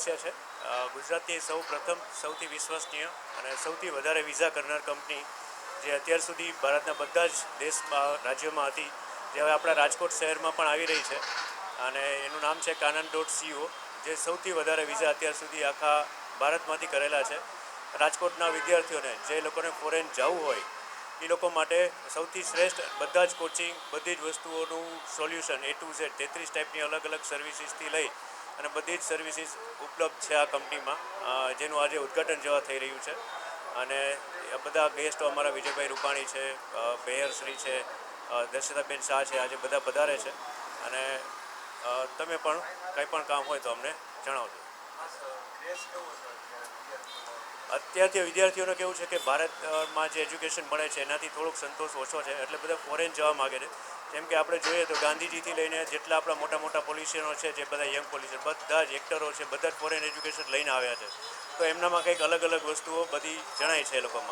સમસ્યા છે. ગુજરાતની સૌ પ્રથમ, સૌથી વિશ્વસનીય અને સૌથી વધારે વિઝા કરનાર કંપની જે અત્યાર સુધી ભારતના બધા જ દેશમાં, રાજ્યોમાં હતી, જે હવે આપણા રાજકોટ શહેરમાં પણ આવી રહી છે. અને એનું નામ છે કાનન ડોટ સીઓ, જે સૌથી વધારે વિઝા અત્યાર સુધી આખા ભારતમાંથી કરેલા છે. રાજકોટના વિદ્યાર્થીઓને, જે લોકોને ફોરેન જવું હોય, એ લોકો માટે સૌથી શ્રેષ્ઠ બધા જ કોચિંગ બધી જ વસ્તુઓનું સોલ્યુશન એ ટુ ઝેડ તેત્રીસ ટાઈપની અલગ અલગ સર્વિસીસથી લઈ અને બધી જ સર્વિસીસ ઉપલબ્ધ છે આ કંપનીમાં. જેનું આજે ઉદ્ઘાટન જેવા થઈ રહ્યું છે. અને બધા ગેસ્ટો અમારા વિજયભાઈ રૂપાણી છે અ, બેહરશ્રી છે દર્શિતાબેન શાહ છે આજે બધા પધારે છે. અને તમે પણ કંઈ પણ કામ હોય તો અમને જણાવજો. અત્યારથી વિદ્યાર્થીઓને કેવું છે કે ભારતમાં જે એજ્યુકેશન મળે છે, એનાથી થોડોક સંતોષ ઓછો છે, એટલે બધા ફોરેન જવા માગે છે. જેમ કે આપણે જોઈએ તો ગાંધીજીથી લઈને જેટલા આપણા મોટા મોટા પોલિશિયનો છે, જે બધા યંગ પોલિશિયન, બધા જ એક્ટરો છે, બધા જ ફોરેન એજ્યુકેશન લઈને આવ્યા છે. તો એમનામાં કંઈક અલગ અલગ વસ્તુઓ બધી જણાય છે એ લોકોમાં.